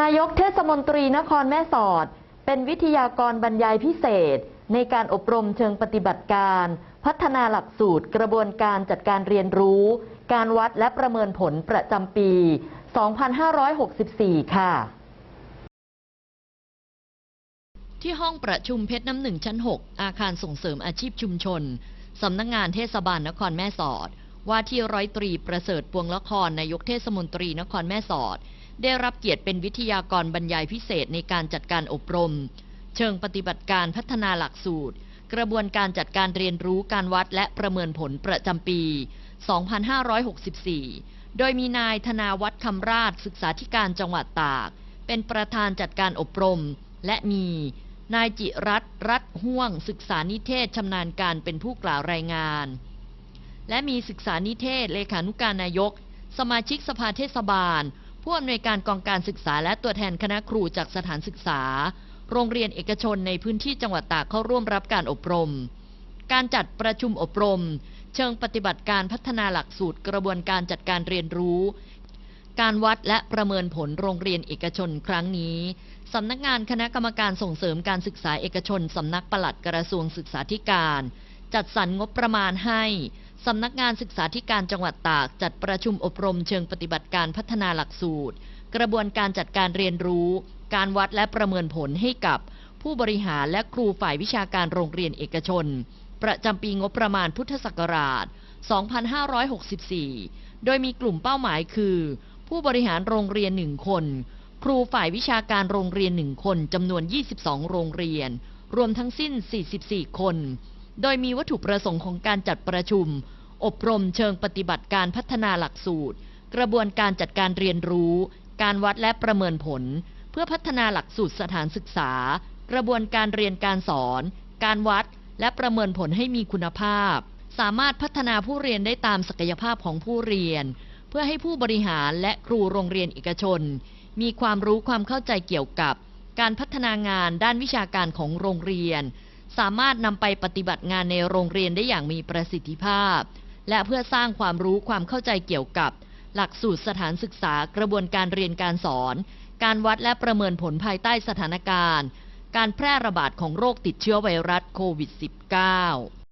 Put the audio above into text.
นายกเทศมนตรีนครแม่สอด เป็นวิทยากรบรรยายพิเศษ ในการอบรมเชิงปฏิบัติการ พัฒนาหลักสูตรกระบวนการจัดการเรียนรู้ การวัดและประเมินผลประจำปี 2564 ค่ะ ที่ห้องประชุมเพชรน้ำหนึ่งชั้น 6 อาคารส่งเสริมอาชีพชุมชน สำนักงงานเทศบาลนครแม่สอด ว่าที่ร้อยตรีประเสริฐปวงละครนายกเทศมนตรีนครแม่สอด ได้รับเกียรติเป็นวิทยากรบรรยายพิเศษในการจัดการอบรม เชิงปฏิบัติการพัฒนาหลักสูตร กระบวนการจัดการเรียนรู้การวัดและประเมินผลประจำปี 2564 โดยมีนายธนาวัฒน์คำราชศึกษาธิการจังหวัดตาก เป็นประธานจัดการอบรม และมีนายจิรัตรัฐห่วง ศึกษานิเทศชำนาญการเป็นผู้กล่าวรายงาน และมีศึกษานิเทศเลขานุการนายก สมาชิกสภาเทศบาล ผู้อำนวยการกองการศึกษาและตัวแทนคณะครูจากสถานศึกษา โรงเรียนเอกชนในพื้นที่จังหวัดตากเข้าร่วมรับการอบรม การจัดประชุมอบรม เชิงปฏิบัติการพัฒนาหลักสูตรกระบวนการจัดการเรียนรู้ การวัดและประเมินผลโรงเรียนเอกชนครั้งนี้สำนักงานคณะกรรมการส่งเสริมการศึกษาเอกชนสำนักปลัดกระทรวงศึกษาธิการ จัดสรรงบประมาณให้ สำนักงานศึกษาธิการจังหวัดตากจัดประชุมอบรมเชิงปฏิบัติการพัฒนาหลักสูตร กระบวนการจัดการเรียนรู้ การวัดและประเมินผลให้กับ ผู้บริหารและครูฝ่ายวิชาการโรงเรียนเอกชน ประจำปีงบประมาณพุทธศักราช 2564 โดยมีกลุ่มเป้าหมายคือ ผู้บริหารโรงเรียนหนึ่งคน ครูฝ่ายวิชาการโรงเรียนหนึ่งคนจำนวน 22 โรงเรียน รวมทั้งสิ้น 44 คน โดยมีวัตถุประสงค์ของการจัดประชุม อบรมเชิงปฏิบัติการพัฒนาหลักสูตร กระบวนการจัดการเรียนรู้ การวัดและประเมินผล เพื่อพัฒนาหลักสูตรสถานศึกษา กระบวนการเรียนการสอน การวัด และประเมินผลให้มีคุณภาพ สามารถพัฒนาผู้เรียนได้ตามศักยภาพของผู้เรียน เพื่อให้ผู้บริหารและครูโรงเรียนเอกชน มีความรู้ความเข้าใจเกี่ยวกับ การพัฒนางานด้านวิชาการของโรงเรียน สามารถนำไปปฏิบัติงานในโรงเรียนได้อย่างมีประสิทธิภาพ และเพื่อสร้างความรู้ความเข้าใจเกี่ยวกับ หลักสูตรสถานศึกษากระบวนการเรียนการสอน การวัดและประเมินผลภายใต้สถานการณ์ การแพร่ระบาดของโรคติดเชื้อไวรัสโควิด -19